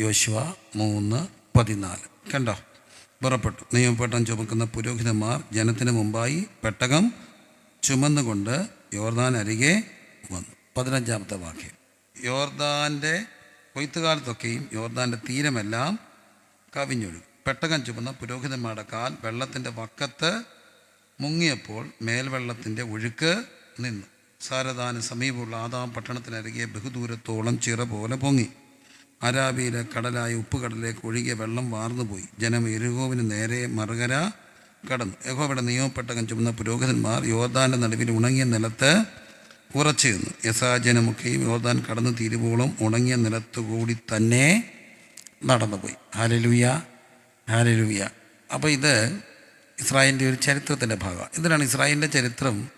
യോശുവ മൂന്ന് പതിനാല്. കണ്ടോ? പുറപ്പെട്ടു. നിയമപ്പെട്ടം ചുമക്കുന്ന പുരോഹിതന്മാർ ജനത്തിന് മുമ്പായി പെട്ടകം ചുമന്നുകൊണ്ട് യോർദാൻ അരികെ വന്നു. പതിനഞ്ചാമത്തെ വാക്യം. യോർദാന്റെ കൊയ്ത്തുകാലത്തൊക്കെയും യോർദാന്റെ തീരമെല്ലാം കവിഞ്ഞൊഴുകും. പെട്ടകം ചുമന്ന പുരോഹിതന്മാരുടെ കാൽ വെള്ളത്തിന്റെ വക്കത്ത് മുങ്ങിയപ്പോൾ മേൽവെള്ളത്തിന്റെ ഒഴുക്ക് നിന്നു. സാരദാന് സമീപമുള്ള ആദാം പട്ടണത്തിനരികെ ബഹുദൂരത്തോളം ചിറ പോലെ പൊങ്ങി. അരാബിയിലെ കടലായ ഉപ്പുകടലിലേക്ക് ഒഴുകിയ വെള്ളം വാർന്നുപോയി. ജനം എരുഹോവിന് നേരെ മറുകര കടന്നു. യഹോവയുടെ നിയമപ്പെട്ടകം ചുമന്ന പുരോഹിതന്മാർ യോർദാന്റെ നടുവിൽ ഉണങ്ങിയ നിലത്ത് ഉറച്ചു നിന്നു. യസാജനമൊക്കെയും യോർദാൻ കടന്നു തീരുവോളം ഉണങ്ങിയ നിലത്തുകൂടി തന്നെ നടന്നുപോയി. ഹാലലുയ ഹാലലുയ. അപ്പോൾ ഇത് ഇസ്രായേലിന്റെ ഒരു ചരിത്രത്തിന്റെ ഭാഗമാണ്. ഇതിനാണ് ഇസ്രായേലിന്റെ ചരിത്രം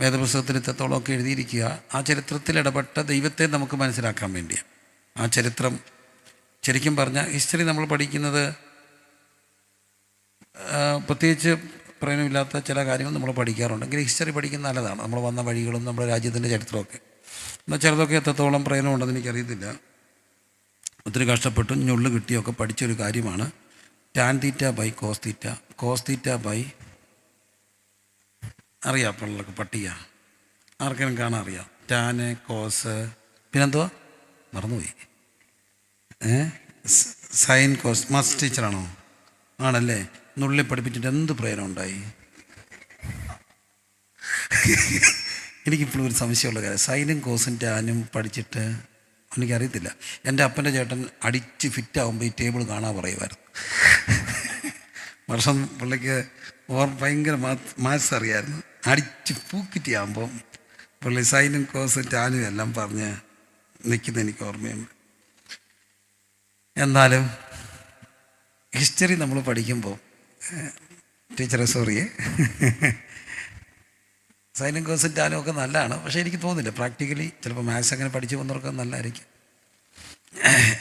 വേദപുസ്തകത്തിൽ ഇത്രത്തോളമൊക്കെ എഴുതിയിരിക്കുക. ആ ചരിത്രത്തിൽ ഇടപെട്ട ദൈവത്തെ നമുക്ക് മനസ്സിലാക്കാൻ വേണ്ടിയാണ്. ആ ചരിത്രം ശരിക്കും പറഞ്ഞാൽ ഹിസ്റ്ററി നമ്മൾ പഠിക്കുന്നത് പ്രത്യേകിച്ച് പ്രയോജനമില്ലാത്ത ചില കാര്യങ്ങൾ നമ്മൾ പഠിക്കാറുണ്ട്. എങ്കിലും ഹിസ്റ്ററി പഠിക്കുന്ന നല്ലതാണ്. നമ്മൾ വന്ന വഴികളും നമ്മുടെ രാജ്യത്തിന്റെ ചരിത്രമൊക്കെ. എന്നാൽ ചിലതൊക്കെ എത്രത്തോളം പ്രയോജനമുണ്ടെന്ന് എനിക്കറിയത്തില്ല. ഒത്തിരി കഷ്ടപ്പെട്ടു ഞുള്ളു കിട്ടിയൊക്കെ പഠിച്ചൊരു കാര്യമാണ്. Tan theta by cos theta. Cos theta by അറിയാം പിള്ളേർക്ക് പട്ടിക. ആർക്കെങ്കിലും കാണാൻ അറിയാം. Tan cos. പിന്നെന്തുവാ? മറന്നുപോയി. സൈൻ കോസ് മാസ് ടീച്ചറാണോ? ആണല്ലേ? നുള്ളി പഠിപ്പിച്ചിട്ട് എന്ത് പ്രേരണ ഉണ്ടായി? എനിക്കിപ്പോഴും ഒരു സംശയമുള്ള കാര്യം. സൈനും കോസും ടാനും പഠിച്ചിട്ട് എനിക്കറിയത്തില്ല. എന്റെ അപ്പന്റെ ചേട്ടൻ അടിച്ച് ഫിറ്റ് ആകുമ്പോൾ ഈ ടേബിൾ കാണാൻ പറയുമായിരുന്നു. വർഷം പുള്ളിക്ക് ഓർ ഭയങ്കര മാത്സ് അറിയായിരുന്നു. അടിച്ച് പൂക്കിറ്റി ആകുമ്പം പുള്ളി സൈനും കോസും ടാനും എല്ലാം പറഞ്ഞ് നിൽക്കുന്ന എനിക്ക് ഓർമ്മയുണ്ട്. എന്നാലും ഹിസ്റ്ററി നമ്മൾ പഠിക്കുമ്പോൾ ടീച്ചറെ സോറി. കോസും ടാനും ഒക്കെ നല്ലതാണ് പക്ഷേ എനിക്ക് തോന്നുന്നില്ല. പ്രാക്ടിക്കലി ചിലപ്പോൾ മാത്സ് അങ്ങനെ പഠിച്ചു വന്നവർക്ക് നല്ലതായിരിക്കും.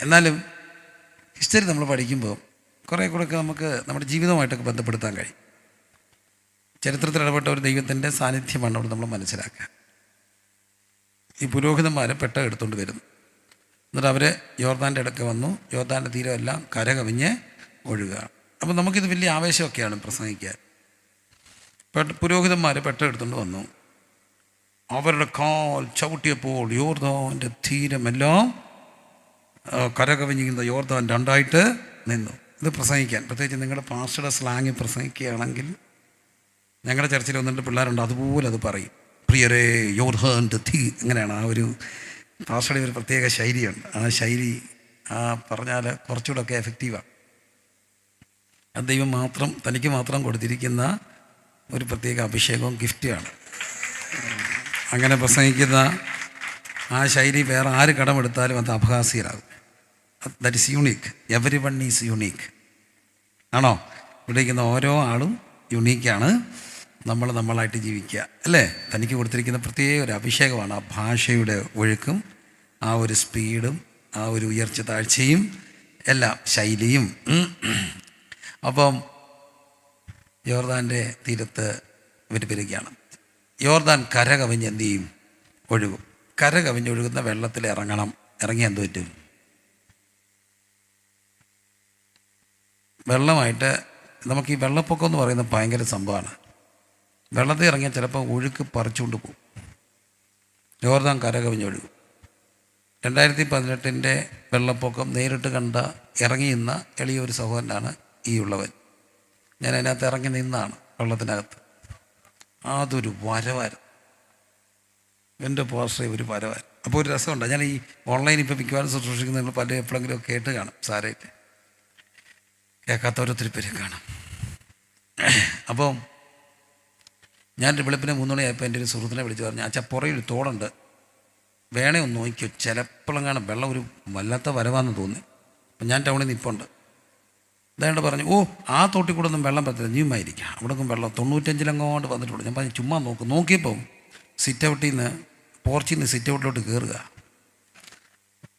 എന്നാലും ഹിസ്റ്ററി നമ്മൾ പഠിക്കുമ്പോൾ കുറേ കൂടെയൊക്കെ നമുക്ക് നമ്മുടെ ജീവിതമായിട്ടൊക്കെ ബന്ധപ്പെടുത്താൻ കഴിയും. ചരിത്രത്തിൽ ഇടപെട്ട ഒരു ദൈവത്തിന്റെ സാന്നിധ്യമാണ് അവിടെ നമ്മൾ മനസ്സിലാക്കുക. ഈ പുരോഹിതന്മാരെ പെട്ട എടുത്തുകൊണ്ട് വരുന്നു. എന്നിട്ട് അവർ യോർദാന്റെ ഇടയ്ക്ക് വന്നു. യോർദാന്റെ തീരമെല്ലാം കരകവിഞ്ഞ് ഒഴുകുകയാണ് അപ്പോൾ നമുക്കിത് വലിയ ആവേശമൊക്കെയാണ് പ്രസംഗിക്കാൻ. പെട്ട പുരോഹിതന്മാർ പെട്ടെടുത്തുകൊണ്ട് വന്നു. അവരുടെ കാൽ ചവിട്ടിയപ്പോൾ യോർദാന്റെ തീരമെല്ലാം കരകവിഞ്ഞിരിക്കുന്ന യോർദാൻ രണ്ടായിട്ട് നിന്നു. ഇത് പ്രസംഗിക്കാൻ. പ്രത്യേകിച്ച് നിങ്ങളുടെ പാസ്റ്റയുടെ സ്ലാങ്ങിൽ പ്രസംഗിക്കുകയാണെങ്കിൽ ഞങ്ങളുടെ ചർച്ചയിൽ വന്നിട്ട് പിള്ളേരുണ്ട് അതുപോലെ അത് പറയും. പ്രിയരേ യോർദാന്റെ തീ അങ്ങനെയാണ് ആ ഒരു പാസ്റ്ററുടെ ഒരു പ്രത്യേക ശൈലിയുണ്ട്. ആ ശൈലി ആ പറഞ്ഞാൽ കുറച്ചുകൂടെ ഒക്കെ എഫക്റ്റീവാണ് അത് ദൈവം മാത്രം തനിക്ക് മാത്രം കൊടുത്തിരിക്കുന്ന ഒരു പ്രത്യേക അഭിഷേകവും ഗിഫ്റ്റുമാണ്. അങ്ങനെ പ്രസംഗിക്കുന്ന ആ ശൈലി വേറെ ആര് കടമെടുത്താലും അത് അപഹാസ്യരാകും. That is unique everyone is unique ആണോ? ഇവിടെ ഇരിക്കുന്ന ഓരോ ആളും യുണീക്കാണ് നമ്മൾ നമ്മളായിട്ട് ജീവിക്കുക അല്ലേ? തനിക്ക് കൊടുത്തിരിക്കുന്ന പ്രത്യേക ഒരു അഭിഷേകമാണ് ആ ഭാഷയുടെ ഒഴുക്കും ആ ഒരു സ്പീഡും ആ ഒരു ഉയർച്ച താഴ്ചയും എല്ലാം ശൈലിയും. അപ്പം യോർദാന്റെ തീരത്ത് ഇവർ പെരുകയാണ്. യോർദാൻ കര കവിഞ്ഞ് എന്ത് ചെയ്യും? ഒഴുകും. കര കവിഞ്ഞ് ഒഴുകുന്ന വെള്ളത്തിൽ ഇറങ്ങണം. ഇറങ്ങി എന്ത് പറ്റും? വെള്ളമായിട്ട് നമുക്ക് ഈ വെള്ളപ്പൊക്കം എന്ന് പറയുന്നത് ഭയങ്കര സംഭവമാണ്. വെള്ളത്തിൽ ഇറങ്ങിയാൽ ചിലപ്പോൾ ഒഴുക്ക് പറിച്ചുകൊണ്ട് പോകും. ജോർദാൻ കര കവിഞ്ഞൊഴുകും രണ്ടായിരത്തി പതിനെട്ടിന്റെ വെള്ളപ്പൊക്കം നേരിട്ട് കണ്ട ഇറങ്ങി നിന്ന എളിയ ഒരു സഹോദരനാണ് ഈ ഉള്ളവൻ. ഞാൻ അതിനകത്ത് ഇറങ്ങി നിന്നാണ് വെള്ളത്തിനകത്ത്. അതൊരു വരവായിരുന്നു എന്റെ പോസ്റ്ററെ ഒരു വരവായിരുന്നു അപ്പോൾ ഒരു രസമുണ്ട്. ഞാൻ ഈ ഓൺലൈൻ ഇപ്പോൾ മിക്കവാറും ശുശ്രൂഷിക്കുന്ന നിങ്ങൾ പല എപ്പോഴെങ്കിലും കേട്ട് കാണും സാരമായിട്ട് കേൾക്കാത്തവരൊത്തിരി പേര് കാണും. അപ്പോൾ ഞാൻ വെളുപ്പിനെ മണിയായപ്പോൾ എന്റെ ഒരു സുഹൃത്തിനെ വിളിച്ച് പറഞ്ഞു അച്ഛാ പുറയിൽ തോടുണ്ട്. വേണേ ഒന്ന് നോക്കിയോ ചിലപ്പോഴും കാണും വെള്ളം ഒരു വല്ലാത്ത വരവാന്ന് തോന്നി അപ്പം ഞാൻ ടൗണിൽ നിൽപ്പുണ്ട് അതായത് പറഞ്ഞു ഓ ആ തോട്ടിൽ കൂടെ ഒന്നും വെള്ളം പറ്റില്ല നീയുമായിരിക്കാം അവിടെ ഒന്നും വെള്ളം തൊണ്ണൂറ്റഞ്ചിലങ്ങോട്ട് വന്നിട്ടുണ്ട്. ഞാൻ പറഞ്ഞു ചുമ്മാ നോക്കും. നോക്കിയപ്പം സിറ്റ് ഔട്ടിൽ നിന്ന് പോർച്ചിൽ നിന്ന് സിറ്റ് ഔട്ടിലോട്ട് കയറുക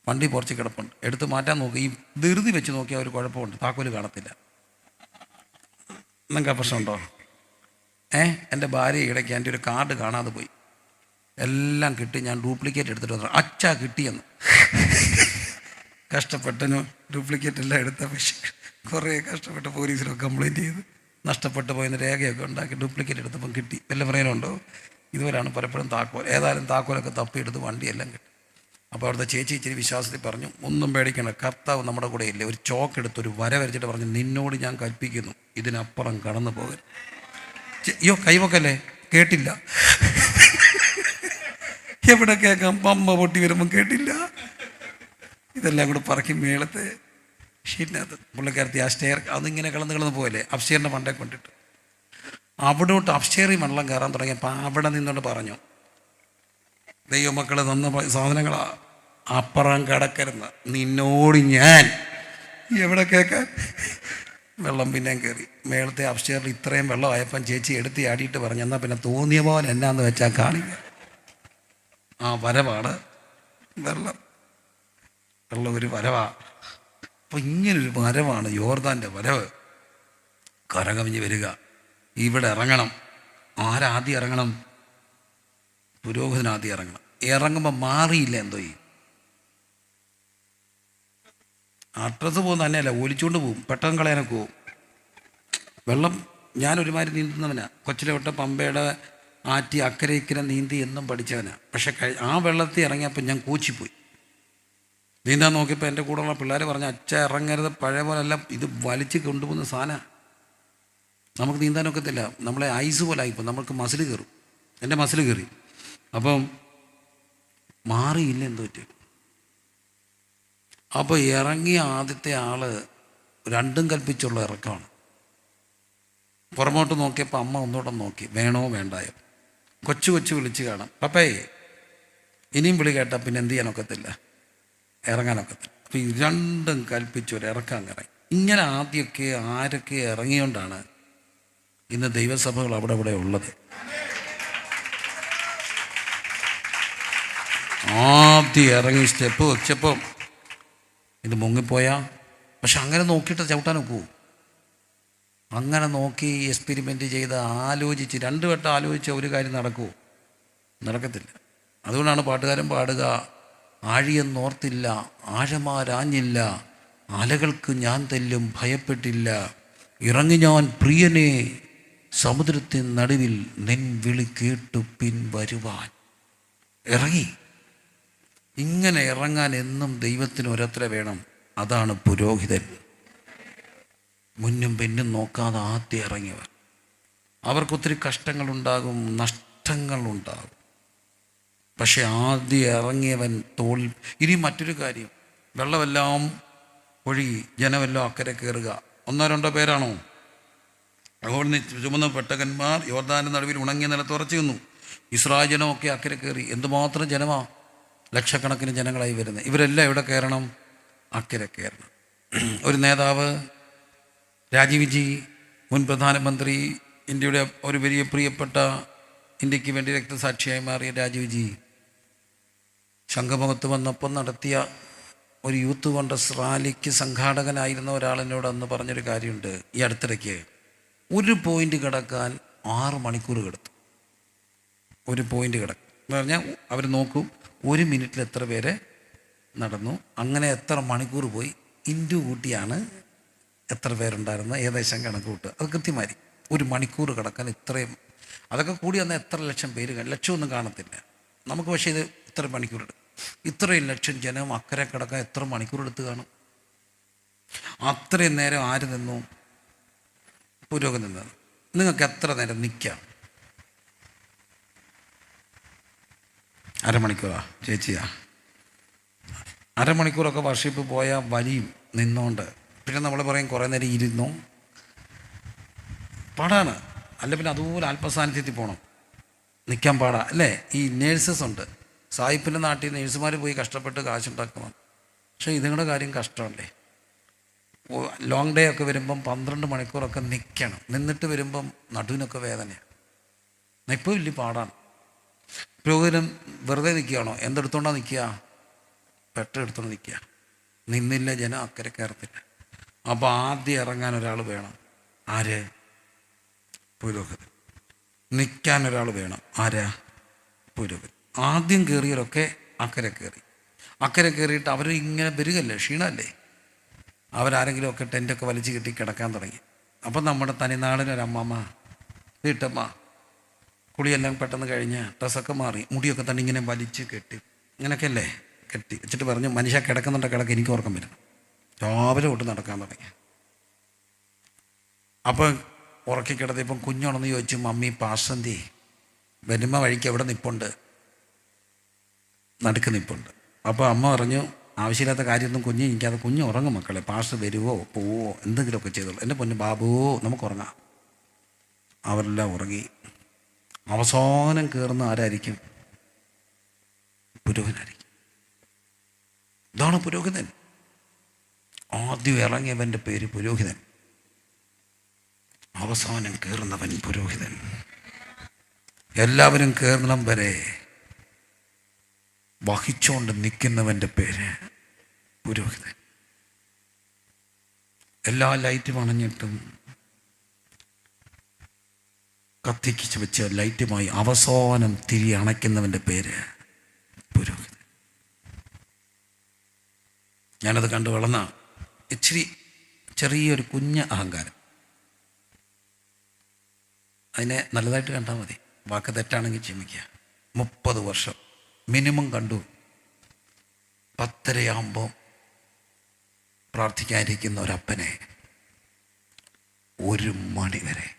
വണ്ടി പോർച്ചിൽ കിടപ്പുണ്ട്. എടുത്ത് മാറ്റാൻ നോക്കി. ഈ ധൃതി വെച്ച് നോക്കിയാൽ ഒരു കുഴപ്പമുണ്ട്. താക്കോൽ കാണത്തില്ല. നിങ്ങൾക്ക് ആ പ്രശ്നമുണ്ടോ ഏ എന്റെ ഭാര്യ ഇടയ്ക്ക് എന്റെ ഒരു കാർഡ് കാണാതെ പോയി. എല്ലാം കിട്ടി ഞാൻ ഡ്യൂപ്ലിക്കേറ്റ് എടുത്തിട്ട് വന്നു. അച്ഛാ കിട്ടിയെന്ന്. കഷ്ടപ്പെട്ടനു ഡ്യൂപ്ലിക്കേറ്റ് എല്ലാം എടുത്ത പക്ഷേ കുറേ കഷ്ടപ്പെട്ട് പോലീസിലൊക്കെ കംപ്ലയിന്റ് ചെയ്ത് നഷ്ടപ്പെട്ടു പോയെന്ന് രേഖയൊക്കെ ഉണ്ടാക്കി ഡ്യൂപ്ലിക്കേറ്റ് എടുത്തപ്പം കിട്ടി. വല്ല പറയാനുണ്ടോ ഇതുവരെയാണ് പലപ്പോഴും താക്കോൽ ഏതായാലും താക്കോലൊക്കെ തപ്പിയെടുത്ത് വണ്ടിയെല്ലാം കിട്ടി. അപ്പോൾ അവിടുത്തെ ചേച്ചി ഇച്ചിരി വിശ്വാസത്തിൽ പറഞ്ഞു ഒന്നും പേടിക്കണ്ട കർത്താവ് നമ്മുടെ കൂടെ ഇല്ലേ? ഒരു ചോക്ക് എടുത്ത് ഒരു വര വരച്ചിട്ട് പറഞ്ഞു നിന്നോട് ഞാൻ കൽപ്പിക്കുന്നു ഇതിനപ്പുറം കടന്നു പോകരുത് അയ്യോ കൈവക്കല്ലേ? കേട്ടില്ല. എവിടെ കേൾക്കാം? പമ്പ പൊട്ടി വരുമ്പോൾ കേട്ടില്ല. ഇതെല്ലാം കൂടെ പറക്കി മേളത്തെ ഷീറ്റിനകത്ത്. പുള്ളിക്കാരത്തി ആ സ്റ്റെയർ അതിങ്ങനെ കളന്ന് കളന്ന് പോയല്ലേ? അപ്സ്റ്റെയറിന്റെ മണ്ടേ കൊണ്ടിട്ട്. അവിടോട്ട് അപ്സ്റ്റെയറിൽ മണ്ണം കയറാൻ തുടങ്ങിയപ്പോൾ അവിടെ നിന്നുകൊണ്ട് പറഞ്ഞു ദൈവമക്കളെ തന്ന സാധനങ്ങളാ. അപ്പുറം കിടക്കരുന്ന് നിന്നോട് ഞാൻ എവിടെ കേൾക്കാൻ? വെള്ളം പിന്നെയും കയറി മേളത്തെ അപ്സ്റ്റേറിൽ ഇത്രയും വെള്ളമായപ്പം ചേച്ചി എടുത്ത് ആടിയിട്ട് പറഞ്ഞു എന്നാൽ പിന്നെ തോന്നിയ പോലെ എന്നാന്ന് വെച്ചാൽ കാണിക്ക. ആ വരവാണ് വെള്ളം. വെള്ളം ഒരു വരവാ. അപ്പം ഇങ്ങനൊരു വരവാണ് യോർദാന്റെ വരവ്. കരകവിഞ്ഞ് വരിക. ഇവിടെ ഇറങ്ങണം. ആരാദ്യം ഇറങ്ങണം? പുരോഹിതനാദ്യം ഇറങ്ങണം. ഇറങ്ങുമ്പോൾ മാറിയില്ല എന്തോ ചെയ്യും. അഡ്രസ്സ് പോകുന്ന തന്നെയല്ല ഒലിച്ചുകൊണ്ട് പോകും. പെട്ടെന്ന് കളയാനൊക്കെ പോകും. വെള്ളം ഞാൻ ഒരുമാതിരി നീന്തുന്നവനാണ് കൊച്ചിലെ പമ്പയുടെ ആറ്റി അക്കരെ ഇക്കരെ നീന്തി എന്നും പഠിച്ചവനാണ് പക്ഷെ ആ വെള്ളത്തിൽ ഇറങ്ങിയപ്പോൾ ഞാൻ കൂച്ചിപ്പോയി. നീന്താൻ നോക്കിയപ്പോൾ എന്റെ കൂടെയുള്ള പിള്ളേർ പറഞ്ഞു അച്ഛ ഇറങ്ങരുത്. പഴയ പോലെയല്ല ഇത് വലിച്ച് കൊണ്ടുപോകുന്ന സാധനമാണ് നമുക്ക് നീന്താനൊക്കത്തില്ല നമ്മളെ ഐസ് പോലെ ആയിപ്പോൾ നമ്മൾക്ക് മസിൽ കയറും. എന്റെ മസിൽ കയറി. അപ്പം മാറിയില്ല എന്തോ പറ്റി. അപ്പോൾ ഇറങ്ങിയ ആദ്യത്തെ ആൾ രണ്ടും കൽപ്പിച്ചുള്ള ഇറക്കമാണ്. പുറമോട്ട് നോക്കിയപ്പോൾ അമ്മ ഒന്നുകൂടെ നോക്കി വേണോ വേണ്ടായോ? കൊച്ചു കൊച്ചു വിളിച്ച് കാണാം. പപ്പേ ഇനിയും വിളി കേട്ടാൽ പിന്നെ എന്ത് ചെയ്യാനൊക്കത്തില്ല ഇറങ്ങാനൊക്കത്തില്ല അപ്പോൾ ഈ രണ്ടും കൽപ്പിച്ച് ഒരു ഇറക്കാൻ ഇറങ്ങി. ഇങ്ങനെ ആദ്യമൊക്കെ ആരൊക്കെ ഇറങ്ങിയോണ്ടാണ് ഇന്ന് ദൈവസഭകൾ അവിടെ ഇവിടെ ഉള്ളത്. ആദ്യം ഇറങ്ങി സ്റ്റെപ്പ് വെച്ചപ്പം ഇത് മുങ്ങിപ്പോയാ? പക്ഷെ അങ്ങനെ നോക്കിയിട്ട് ചവിട്ടാൻ ഒക്കുമോ അങ്ങനെ നോക്കി എക്സ്പെരിമെന്റ് ചെയ്ത് ആലോചിച്ച് രണ്ട് വട്ടം ആലോചിച്ച ഒരു കാര്യം നടക്കുമോ നടക്കത്തില്ല. അതുകൊണ്ടാണ് പാട്ടുകാരൻ പാടുക ആഴിയെന്നോർത്തില്ല ആഴമാരാഞ്ഞില്ല അലകൾക്ക് ഞാൻ തെല്ലും ഭയപ്പെട്ടില്ല. ഇറങ്ങി ഞാൻ പ്രിയനെ സമുദ്രത്തിൻ നടുവിൽ നിൻ വിളി കേട്ടു പിൻവരുവാൻ. ഇറങ്ങി. ഇങ്ങനെ ഇറങ്ങാൻ എന്നും ദൈവത്തിന് ഒരത്ര വേണം. അതാണ് പുരോഹിതൻ. മുന്നും പിന്നും നോക്കാതെ ആദ്യം ഇറങ്ങിയവർ അവർക്കൊത്തിരി കഷ്ടങ്ങളുണ്ടാകും നഷ്ടങ്ങളുണ്ടാകും. പക്ഷെ ആദ്യം ഇറങ്ങിയവൻ തോളിൽ ഇനി മറ്റൊരു കാര്യം. വെള്ളമെല്ലാം ഒഴുകി ജനമെല്ലാം അക്കരെ കയറുക. ഒന്നോ രണ്ടോ പേരാണോ? അതുകൊണ്ട് ചുമന്ന പെട്ടകന്മാർ യോർദാന്റെ നടുവിൽ ഉണങ്ങിയ നിലത്ത് ഉറച്ചു നിന്നു ഇസ്രായേൽ ജനമൊക്കെ അക്കരെ കയറി. എന്തുമാത്രം ജനമാ? ലക്ഷക്കണക്കിന് ജനങ്ങളായി വരുന്നത്. ഇവരെല്ലാം എവിടെ കയറണം? അക്കരെ കയറണം. ഒരു നേതാവ് രാജീവ് ജി മുൻ പ്രധാനമന്ത്രി ഇന്ത്യയുടെ ഒരു വലിയ പ്രിയപ്പെട്ട ഇന്ത്യയ്ക്ക് വേണ്ടി രക്തസാക്ഷിയായി മാറിയ രാജീവ് ജി ശംഖമുഖത്ത് വന്നപ്പോൾ നടത്തിയ ഒരു യൂത്ത് കോൺഗ്രസ് റാലിക്ക് സംഘാടകനായിരുന്ന ഒരാൾ എന്നോട് അന്ന് പറഞ്ഞൊരു കാര്യമുണ്ട്. ഈ അടുത്തിടയ്ക്ക് ഒരു പോയിന്റ് കിടക്കാൻ ആറ് മണിക്കൂർ കിടത്തു. ഒരു പോയിന്റ് കിടക്കും. എന്ന് പറഞ്ഞാൽ അവർ നോക്കും. ഒരു മിനിറ്റിൽ എത്ര പേരെ നടന്നു? അങ്ങനെ എത്ര മണിക്കൂർ പോയി? ഇന്റു കൂട്ടിയാണ് എത്ര പേരുണ്ടായിരുന്നത്? ഏകദേശം കണക്ക് കൂട്ടുക. അത് കൃത്യമായി. ഒരു മണിക്കൂർ കിടക്കാൻ ഇത്രയും അതൊക്കെ കൂടി വന്നാൽ എത്ര ലക്ഷം പേര് ലക്ഷമൊന്നും കാണത്തില്ല. നമുക്ക് പക്ഷേ ഇത് ഇത്ര മണിക്കൂർ എടുക്കും. ഇത്രയും ലക്ഷം ജനം അക്കരെ കിടക്കാൻ എത്ര മണിക്കൂർ എടുത്ത് കാണും? അത്രയും നേരം ആര് നിന്നു? പുരോഗതി നിന്നത് നിങ്ങൾക്ക് എത്ര നേരം നിൽക്കാം? അരമണിക്കൂറാ ചേച്ചിയാ. അരമണിക്കൂറൊക്കെ വർഷിപ്പ് പോയ വലിയും നിന്നോണ്ട്. പിന്നെ നമ്മൾ പറയും കുറേ നേരം ഇരുന്നു? പാടാണ്. അല്ല പിന്നെ അതുപോലെ അല്പസാന്നിധ്യത്തിൽ പോകണം നിൽക്കാൻ പാടാ. അല്ലേ? ഈ നേഴ്സസ് ഉണ്ട്. സായിപ്പിന്റെ നാട്ടിൽ നേഴ്സുമാർ പോയി കഷ്ടപ്പെട്ട് കാശുണ്ടാക്കണം പക്ഷേ ഇതുങ്ങളുടെ കാര്യം കഷ്ടമല്ലേ? ലോങ് ഡേ ഒക്കെ വരുമ്പം പന്ത്രണ്ട് മണിക്കൂറൊക്കെ നിൽക്കണം നിന്നിട്ട് വരുമ്പം നടുവിനൊക്കെ വേദനയാണ് വലിയ പാടാണ്. പുരോഹിതൻ വെറുതെ നിൽക്കുകയാണോ? എന്തെടുത്തോണ്ടാ നിൽക്കുക? പെട്ടെടുത്തോണ്ട് നിൽക്കുക. നിന്നില്ല ജനം അക്കരെ കയറത്തില്ല. അപ്പോൾ ആദ്യം ഇറങ്ങാൻ ഒരാൾ വേണം. ആര്? പുരോഹിതൻ. നിൽക്കാൻ ഒരാൾ വേണം. ആരാ? പുരോഹിതൻ. ആദ്യം കയറിയവരൊക്കെ അക്കരെ കയറി. അക്കരെ കയറിയിട്ട് അവർ ഇങ്ങനെ വരികല്ലേ ക്ഷീണമല്ലേ? അവരാരെങ്കിലും ഒക്കെ ടെന്റൊക്കെ വലിച്ചു കെട്ടി കിടക്കാൻ തുടങ്ങി. അപ്പം നമ്മുടെ തനിനാടിനൊരമ്മമ്മ വീട്ടമ്മ കുളിയെല്ലാം പെട്ടെന്ന് കഴിഞ്ഞ് ഡ്രസ്സൊക്കെ മാറി മുടിയൊക്കെ തന്നെ ഇങ്ങനെ വലിച്ച് കെട്ടി. ഇങ്ങനെയൊക്കെയല്ലേ? കെട്ടി. വെച്ചിട്ട് പറഞ്ഞു മനുഷ്യ കിടക്കുന്നുണ്ട് കിടക്ക്. എനിക്ക് ഓർക്കം വരുന്നു രാവിലെ തൊട്ട് നടക്കാൻ തുടങ്ങി. അപ്പം ഉറക്കി കിടത്തിയപ്പം കുഞ്ഞുണെന്ന് ചോദിച്ചു മമ്മി പാസന്തി വരുമ്പ വഴിക്ക് എവിടെ നിപ്പുണ്ട്? നടുക്ക് നിപ്പുണ്ട്. അപ്പോൾ അമ്മ പറഞ്ഞു ആവശ്യമില്ലാത്ത കാര്യമൊന്നും കുഞ്ഞ് എനിക്കത് കുഞ്ഞ് ഉറങ്ങും മക്കളെ. പാസ് വരുവോ പോവോ എന്തെങ്കിലുമൊക്കെ ചെയ്തോളൂ. എന്റെ പൊന്ന് ബാബുവോ നമുക്ക് ഉറങ്ങാം. അവരെല്ലാം ഉറങ്ങി. അവസാനം കയറുന്ന ആരായിരിക്കും? പുരോഹിതനായിരിക്കും. ഇതാണ് പുരോഹിതൻ. ആദ്യം ഇറങ്ങിയവന്റെ പേര് പുരോഹിതൻ. അവസാനം കയറുന്നവൻ പുരോഹിതൻ. എല്ലാവരും കയറണം വരെ വഹിച്ചുകൊണ്ട് നിൽക്കുന്നവന്റെ പേര് പുരോഹിതൻ. എല്ലാ ലൈറ്റും അണഞ്ഞിട്ടും കത്തിക്കിച്ച് വെച്ച് ലൈറ്റുമായി അവസാനം തിരി അണയ്ക്കുന്നവന്റെ പേര് പുരോഹിതൻ. ഞാനത് കണ്ടു വളർന്ന ഇച്ചിരി ചെറിയൊരു കുഞ്ഞ അഹങ്കാരം. അതിനെ നല്ലതായിട്ട് കണ്ടാൽ മതി. വാക്ക് തെറ്റാണെങ്കിൽ ക്ഷമിക്കുക. മുപ്പത് വർഷം മിനിമം കണ്ടു. പത്തരയാകുമ്പോൾ പ്രാർത്ഥിക്കാനിരിക്കുന്ന ഒരപ്പനെ ഒരു മണി വരെ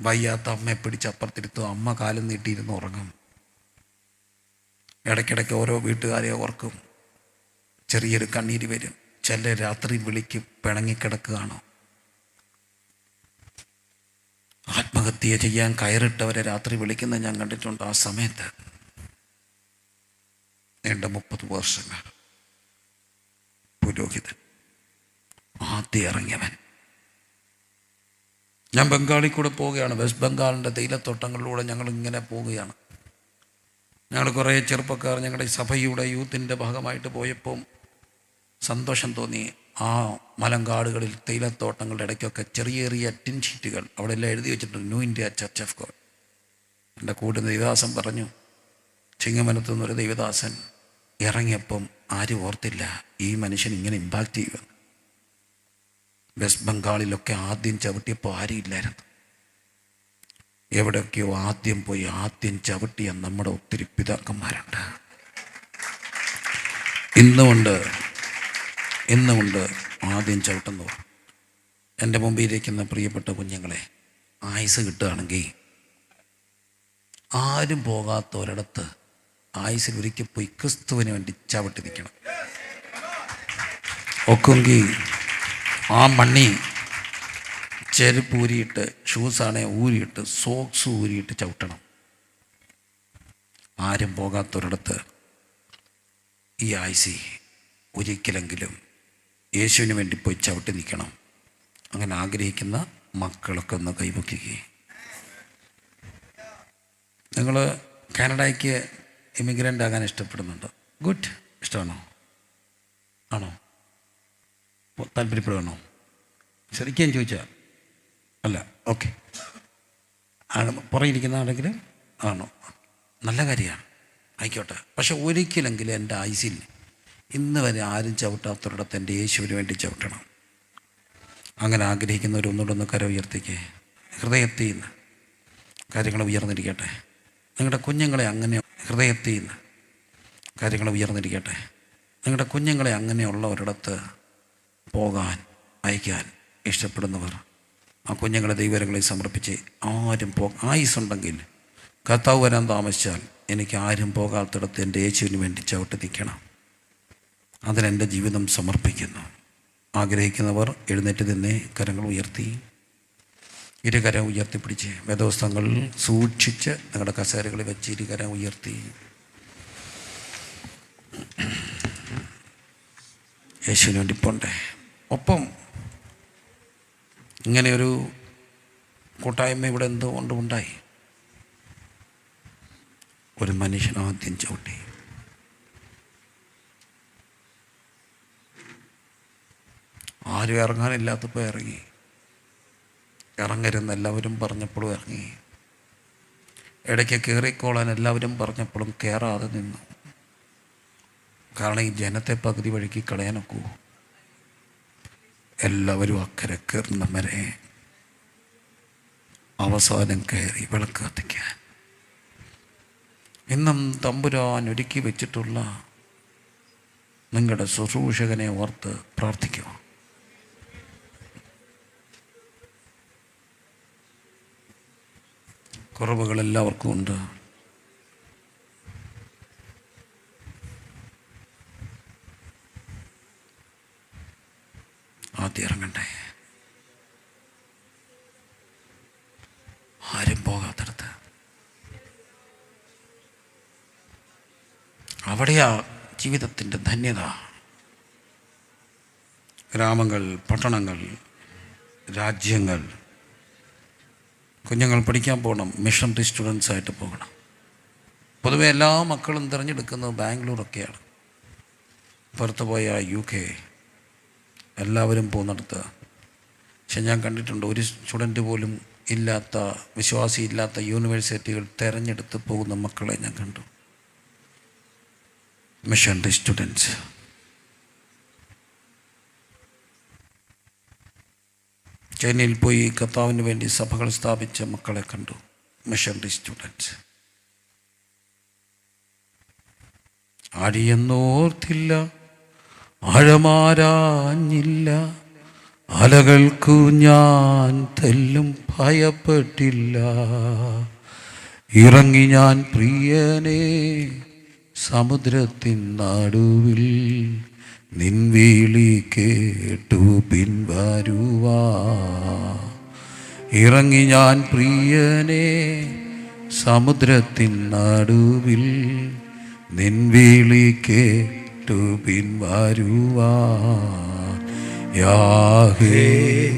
വയ്യാത്ത അമ്മയെ പിടിച്ച് അപ്പുറത്തിരുത്തു അമ്മ കാലം നീട്ടിയിരുന്ന് ഉറങ്ങും. ഇടയ്ക്കിടയ്ക്ക് ഓരോ വീട്ടുകാരെ ഓർക്കും. ചെറിയൊരു കണ്ണീര് വരും. ചില രാത്രി വിളിക്കും പിണങ്ങിക്കിടക്കുകയാണോ. ആത്മഹത്യ ചെയ്യാൻ കയറിട്ടവരെ രാത്രി വിളിക്കുന്ന ഞാൻ കണ്ടിട്ടുണ്ട് ആ സമയത്ത്. നീണ്ട മുപ്പത് വർഷങ്ങൾ. പുരോഹിതൻ. ആദ്യം ഇറങ്ങിയവൻ. ഞാൻ ബംഗാളിൽ കൂടെ പോവുകയാണ്. വെസ്റ്റ് ബംഗാളിന്റെ തേയിലത്തോട്ടങ്ങളിലൂടെ ഞങ്ങൾ ഇങ്ങനെ പോവുകയാണ്. ഞങ്ങൾ കുറേ ചെറുപ്പക്കാർ ഞങ്ങളുടെ സഭയുടെ യൂത്തിന്റെ ഭാഗമായിട്ട് പോയപ്പോൾ സന്തോഷം തോന്നി. ആ മലങ്കാടുകളിൽ തേയിലത്തോട്ടങ്ങളുടെ ഇടയ്ക്കൊക്കെ ചെറിയ ചെറിയ ടിൻ ഷീറ്റുകൾ അവിടെ എല്ലാം എഴുതി വെച്ചിട്ടുണ്ട്. New India church of God. എന്റെ കൂടെ ദൈവദാസൻ പറഞ്ഞു ചിങ്ങമനത്തു നിന്നൊരു ദൈവദാസൻ ഇറങ്ങിയപ്പം ആരും ഓർത്തില്ല. ഈ മനുഷ്യൻ ഇങ്ങനെ ഇമ്പാക്റ്റ് ചെയ്യുക വെസ്റ്റ് ബംഗാളിലൊക്കെ ആദ്യം ചവിട്ടിയപ്പോൾ ആരുമില്ലായിരുന്നു. എവിടെയൊക്കെയോ ആദ്യം പോയി ആദ്യം ചവിട്ടിയ നമ്മുടെ ഒത്തിരി പിതാക്കന്മാരുണ്ട്. ഇന്നുമുണ്ട് ഇന്നുമുണ്ട് ആദ്യം ചവിട്ടുന്നവർ. എന്റെ മുമ്പിലിരിക്കുന്ന പ്രിയപ്പെട്ട കുഞ്ഞുങ്ങളെ ആയുസ് കിട്ടുകയാണെങ്കിൽ ആരും പോകാത്ത ഒരിടത്ത് ആയുസിൽ ഒരിക്കൽ പോയി ക്രിസ്തുവിന് വേണ്ടി ചവിട്ടി നിൽക്കണം. ഒക്കെങ്കിൽ ആ മണ്ണി ചെരുപ്പ് ഊരിയിട്ട് ഷൂസാണെ ഊരിയിട്ട് സോക്സ് ഊരിയിട്ട് ചവിട്ടണം. ആരും പോകാത്തൊരിടത്ത് ഈ ആയുസി ഒരിക്കലെങ്കിലും യേശുവിന് വേണ്ടി പോയി ചവിട്ടി നിൽക്കണം. അങ്ങനെ ആഗ്രഹിക്കുന്ന മക്കളൊക്കെ ഒന്ന് കൈവയ്ക്കുകയും. നിങ്ങൾ കാനഡയ്ക്ക് ഇമിഗ്രന്റ് ആകാൻ ഇഷ്ടപ്പെടുന്നുണ്ടോ? ഗുഡ്. ഇഷ്ടമാണോ? ആണോ? താല്പര്യപ്പെടുകയാണോ ശരിക്കും ചോദിച്ചാൽ അല്ല ഓക്കെ. ആണ് പുറകിരിക്കുന്ന ആണെങ്കിൽ ആണോ? നല്ല കാര്യമാണ്. ആയിക്കോട്ടെ. പക്ഷെ ഒരിക്കലെങ്കിലും എന്റെ ആയുസിൽ ഇന്ന് വരെ ആരും ചവിട്ടാത്തൊരിടത്ത് എന്റെ യേശുവിന് വേണ്ടി ചവിട്ടണം. അങ്ങനെ ആഗ്രഹിക്കുന്നവർ ഒന്നുകൂടെ ഒന്ന് കര ഉയർത്തിക്കേ. ഹൃദയത്തിൽ നിന്ന് കാര്യങ്ങൾ ഉയർന്നിരിക്കട്ടെ. നിങ്ങളുടെ കുഞ്ഞുങ്ങളെ അങ്ങനെ ഹൃദയത്തിൽ നിന്ന് കാര്യങ്ങൾ ഉയർന്നിരിക്കട്ടെ. നിങ്ങളുടെ കുഞ്ഞുങ്ങളെ അങ്ങനെയുള്ള ഒരിടത്ത് പോകാൻ അയക്കാൻ ഇഷ്ടപ്പെടുന്നവർ ആ കുഞ്ഞുങ്ങളെ ദൈവരങ്ങളിൽ സമർപ്പിച്ച് ആരും പോ ആയുസുണ്ടെങ്കിൽ കർത്താവ് വരാൻ താമസിച്ചാൽ എനിക്ക് ആരും പോകാത്തിടത്ത് എന്റെ യേശുവിന് വേണ്ടി ചവിട്ടി നിൽക്കണം. അതിനെന്റെ ജീവിതം സമർപ്പിക്കുന്നു. ആഗ്രഹിക്കുന്നവർ എഴുന്നേറ്റ് തന്നെ കരങ്ങൾ ഉയർത്തി ഇരുകരം ഉയർത്തിപ്പിടിച്ച് വേദവസ്തങ്ങൾ സൂക്ഷിച്ച് നിങ്ങളുടെ കസേരകളിൽ വെച്ച് ഇരുകരം ഉയർത്തി. യേശുവിന് വേണ്ടി പോണ്ടേ. ഒപ്പം ഇങ്ങനെയൊരു കൂട്ടായ്മ ഇവിടെ എന്തുകൊണ്ടും ഉണ്ടായി? ഒരു മനുഷ്യൻ ആദ്യം ചവിട്ടി. ആരും ഇറങ്ങാനില്ലാത്തപ്പോൾ ഇറങ്ങി. ഇറങ്ങരുന്ന് എല്ലാവരും പറഞ്ഞപ്പോഴും ഇറങ്ങി. ഇടയ്ക്ക് കയറിക്കോളാൻ എല്ലാവരും പറഞ്ഞപ്പോഴും കയറാതെ നിന്നു. കാരണം ഈ ജനത്തെ പകുതി വഴിക്ക് കളയാനൊക്കൂ. എല്ലാവരും അക്കരെ കയറുന്ന വരെ അവസാനം കയറി വിളക്ക് കത്തിക്കാൻ. ഇന്നും തമ്പുരാൻ ഒരുക്കി വെച്ചിട്ടുള്ള നിങ്ങളുടെ ശുശ്രൂഷകനെ ഓർത്ത് പ്രാർത്ഥിക്കുക. കുറവുകൾ എല്ലാവർക്കും ഉണ്ട്. ആദ്യം ഇറങ്ങണ്ടേ? ആരും പോകാത്തടത്ത്. അവിടെയാ ജീവിതത്തിന്റെ ധന്യത. ഗ്രാമങ്ങൾ പട്ടണങ്ങൾ രാജ്യങ്ങൾ. കുഞ്ഞുങ്ങൾ പഠിക്കാൻ പോകണം മിഷണറി സ്റ്റുഡൻസ് ആയിട്ട് പോകണം. പൊതുവെ എല്ലാ മക്കളും തിരഞ്ഞെടുക്കുന്നത് ബാംഗ്ലൂരൊക്കെയാണ് പുറത്തു പോയ യു കെ എല്ലാവരും പോകുന്നിടത്ത്. പക്ഷെ ഞാൻ കണ്ടിട്ടുണ്ട് ഒരു സ്റ്റുഡന്റ് പോലും ഇല്ലാത്ത വിശ്വാസി ഇല്ലാത്ത യൂണിവേഴ്സിറ്റികൾ തിരഞ്ഞെടുത്ത് പോകുന്ന മക്കളെ ഞാൻ കണ്ടു. Missionary students. ചൈനയിൽ പോയി കർത്താവിന് വേണ്ടി സഭകൾ സ്ഥാപിച്ച മക്കളെ കണ്ടു. Missionary students. അടിയെന്നോർത്തില്ല. ആഴമാരാഞ്ഞില്ല. അലകൾക്കു ഞാൻ തെല്ലും ഭയപ്പെട്ടില്ല. ഇറങ്ങി ഞാൻ പ്രിയനെ സമുദ്രത്തിൻ നടുവിൽ നിൻവീളി കേട്ടു പിൻവരുവാ ഇറങ്ങി ഞാൻ പ്രിയനെ സമുദ്രത്തിൻ നടുവിൽ നിൻവീളി കേട്ടു പിൻവരുവാ. യാഹേ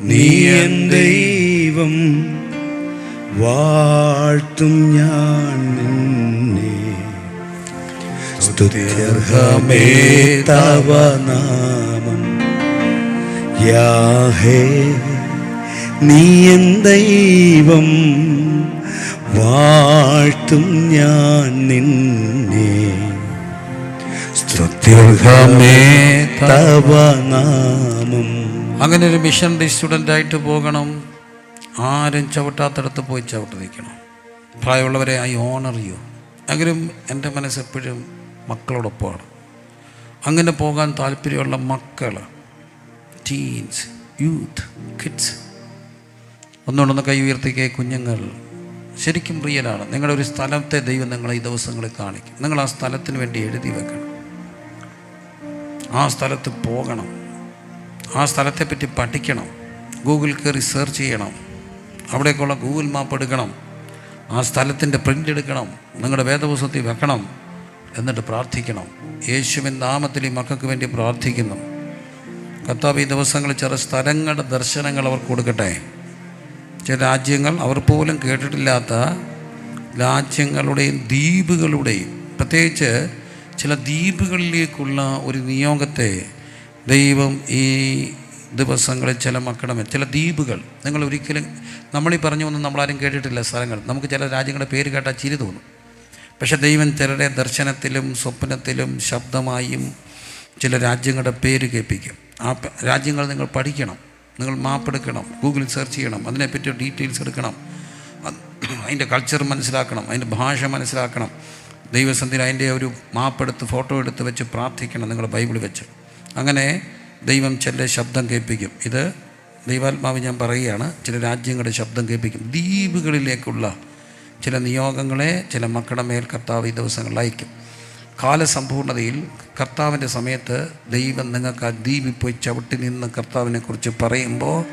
നീ എൻ ദൈവം വാഴ്ത്തും ഞാൻ നിന്നെ. സ്തുത്യർഹമേ തവ നാമം. യാഹേ നീ എൻ ദൈവം വാഴ്ത്തും ഞാൻ നിന്നെ. സ്തുത്യർഹമേ തവ നാമം. അങ്ങനെ ഒരു മിഷണറി സ്റ്റുഡന്റ് ആയിട്ട് പോകണം. ആരും ചവിട്ടാത്തടത്ത് പോയി ചവിട്ട് നിൽക്കണം. പ്രായമുള്ളവരെ ഐ ഓണർ യു. എങ്കിലും എന്റെ മനസ്സ് എപ്പോഴും മക്കളോടൊപ്പമാണ്. അങ്ങനെ പോകാൻ താല്പര്യമുള്ള മക്കൾ ടീൻസ് യൂത്ത് കിഡ്സ് ഒന്നുകൊണ്ടൊന്ന് കൈ ഉയർത്തിക്കേ കുഞ്ഞുങ്ങൾ. ശരിക്കും റിയലാണ് നിങ്ങളുടെ ഒരു സ്ഥലത്തെ ദൈവം നിങ്ങളെ ഈ ദിവസങ്ങളിൽ കാണിക്കും. നിങ്ങൾ ആ സ്ഥലത്തിന് വേണ്ടി എഴുതി വെക്കണം. ആ സ്ഥലത്ത് പോകണം. ആ സ്ഥലത്തെപ്പറ്റി പഠിക്കണം. ഗൂഗിൾ കയറി സെർച്ച് ചെയ്യണം. അവിടേക്കുള്ള ഗൂഗിൾ മാപ്പ് എടുക്കണം. ആ സ്ഥലത്തിന്റെ പ്രിന്റ് എടുക്കണം. നിങ്ങളുടെ വേദപുസ്തകത്തിൽ വെക്കണം എന്നിട്ട് പ്രാർത്ഥിക്കണം. യേശുവിൻ നാമത്തിൽ ഈ മക്കൾക്ക് വേണ്ടി പ്രാർത്ഥിക്കുന്നു. കർത്താവ് ഈ ദിവസങ്ങളിൽ ചില സ്ഥലങ്ങളുടെ ദർശനങ്ങൾ അവർക്ക് കൊടുക്കട്ടെ. ചില രാജ്യങ്ങൾ അവർ പോലും കേട്ടിട്ടില്ലാത്ത രാജ്യങ്ങളുടെയും ദ്വീപുകളുടെയും പ്രത്യേകിച്ച് ചില ദ്വീപുകളിലേക്കുള്ള ഒരു നിയോഗത്തെ ദൈവം ഈ ദിവസങ്ങളിൽ ചില മക്കളുടെ ചില ദ്വീപുകൾ. നിങ്ങൾ ഒരിക്കലും നമ്മളീ പറഞ്ഞു ഒന്നും നമ്മളാരും കേട്ടിട്ടില്ല സ്ഥലങ്ങൾ. നമുക്ക് ചില രാജ്യങ്ങളുടെ പേര് കേട്ടാൽ ചിരി തോന്നും. പക്ഷെ ദൈവം ചിലരുടെ ദർശനത്തിലും സ്വപ്നത്തിലും ശബ്ദമായും ചില രാജ്യങ്ങളുടെ പേര് കേൾപ്പിക്കും. ആ രാജ്യങ്ങൾ നിങ്ങൾ പഠിക്കണം. നിങ്ങൾ മാപ്പ് എടുക്കണം. ഗൂഗിളിൽ സെർച്ച് ചെയ്യണം. അതിനെപ്പറ്റി ഡീറ്റെയിൽസ് എടുക്കണം. അത് അതിന്റെ കൾച്ചർ മനസ്സിലാക്കണം. അതിന്റെ ഭാഷ മനസ്സിലാക്കണം. ദൈവസന്ധിയിൽ അതിന്റെ ഒരു മാപ്പെടുത്ത് ഫോട്ടോ എടുത്ത് വെച്ച് പ്രാർത്ഥിക്കണം നിങ്ങൾ ബൈബിൾ വെച്ച്. അങ്ങനെ ദൈവം ചില ശബ്ദം കേൾപ്പിക്കും. ഇത് ദൈവാത്മാവ് ഞാൻ പറയുകയാണ് ചില രാജ്യങ്ങളുടെ ശബ്ദം കേൾപ്പിക്കും. ദ്വീപുകളിലേക്കുള്ള ചില നിയോഗങ്ങളെ ചില മക്കളുടെ മേൽ കർത്താവ് ഈ ദിവസങ്ങളിൽ അയക്കും. കാലസമ്പൂർണതയിൽ കർത്താവിന്റെ സമയത്ത് ദൈവം നിങ്ങൾക്ക് ആ ദ്വീപിൽ പോയി ചവിട്ടി നിന്ന് കർത്താവിനെക്കുറിച്ച് പറയുമ്പോൾ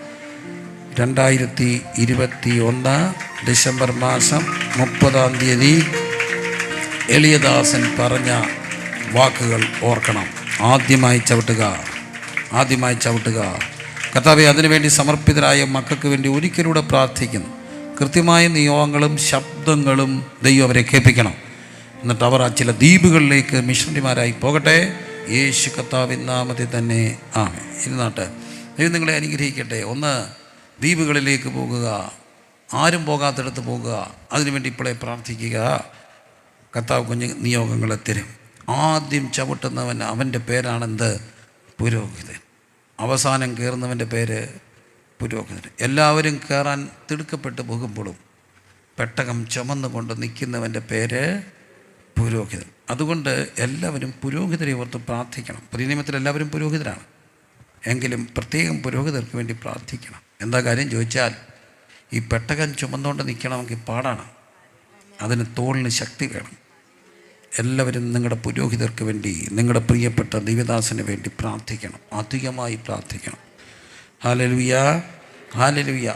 രണ്ടായിരത്തി ഇരുപത്തി ഒന്ന് ഡിസംബർ മാസം മുപ്പതാം തീയതി എളിയദാസൻ പറഞ്ഞ വാക്കുകൾ ഓർക്കണം. ആദ്യമായി ചവിട്ടുക ആദ്യമായി ചവിട്ടുക. കർത്താവെ അതിനുവേണ്ടി സമർപ്പിതരായ മക്കൾക്ക് വേണ്ടി ഒരിക്കലൂടെ പ്രാർത്ഥിക്കുന്നു. കൃത്യമായ നിയോഗങ്ങളും ശബ്ദങ്ങളും ദൈവം അവരെ കേൾപ്പിക്കണം. എന്നിട്ട് അവർ ആ ചില ദ്വീപുകളിലേക്ക് മിഷണറിമാരായി പോകട്ടെ. യേശു കർത്താവിൻ നാമത്തിൽ തന്നെ. ആ ഇരുന്നാട്ട് ദൈവം നിങ്ങളെ അനുഗ്രഹിക്കട്ടെ. ഒന്ന് ദ്വീപുകളിലേക്ക് പോകുക. ആരും പോകാത്തിടത്ത് പോകുക. അതിനുവേണ്ടി ഇപ്പോഴേ പ്രാർത്ഥിക്കുക. കർത്താവ് കുഞ്ഞ് നിയോഗങ്ങളെ തരും. ആദ്യം ചവിട്ടുന്നവൻ അവന്റെ പേരാണെന്ത്? പുരോഹിതൻ. അവസാനം കയറുന്നവന്റെ പേര് പുരോഹിതൻ. എല്ലാവരും കയറാൻ തിടുക്കപ്പെട്ട് പോകുമ്പോഴും പെട്ടകം ചുമന്നുകൊണ്ട് നിൽക്കുന്നവന്റെ പേര് പുരോഹിതൻ. അതുകൊണ്ട് എല്ലാവരും പുരോഹിതരെ ഓർത്ത് പ്രാർത്ഥിക്കണം. പുതിയ നിയമത്തിൽ എല്ലാവരും പുരോഹിതരാണ്. എങ്കിലും പ്രത്യേകം പുരോഹിതർക്ക് വേണ്ടി പ്രാർത്ഥിക്കണം. എന്താ കാര്യം ചോദിച്ചാൽ ഈ പെട്ടകം ചുമന്നുകൊണ്ട് നിൽക്കണമെങ്കിൽ പാടാണ്. അതിന് തോളിന് ശക്തി വേണം. എല്ലാവരും നിങ്ങളുടെ പുരോഹിതർക്ക് വേണ്ടി നിങ്ങളുടെ പ്രിയപ്പെട്ട ദിവ്യദാസന് വേണ്ടി പ്രാർത്ഥിക്കണം. അധികമായി പ്രാർത്ഥിക്കണം. ഹാലലുയ ഹാലലുയ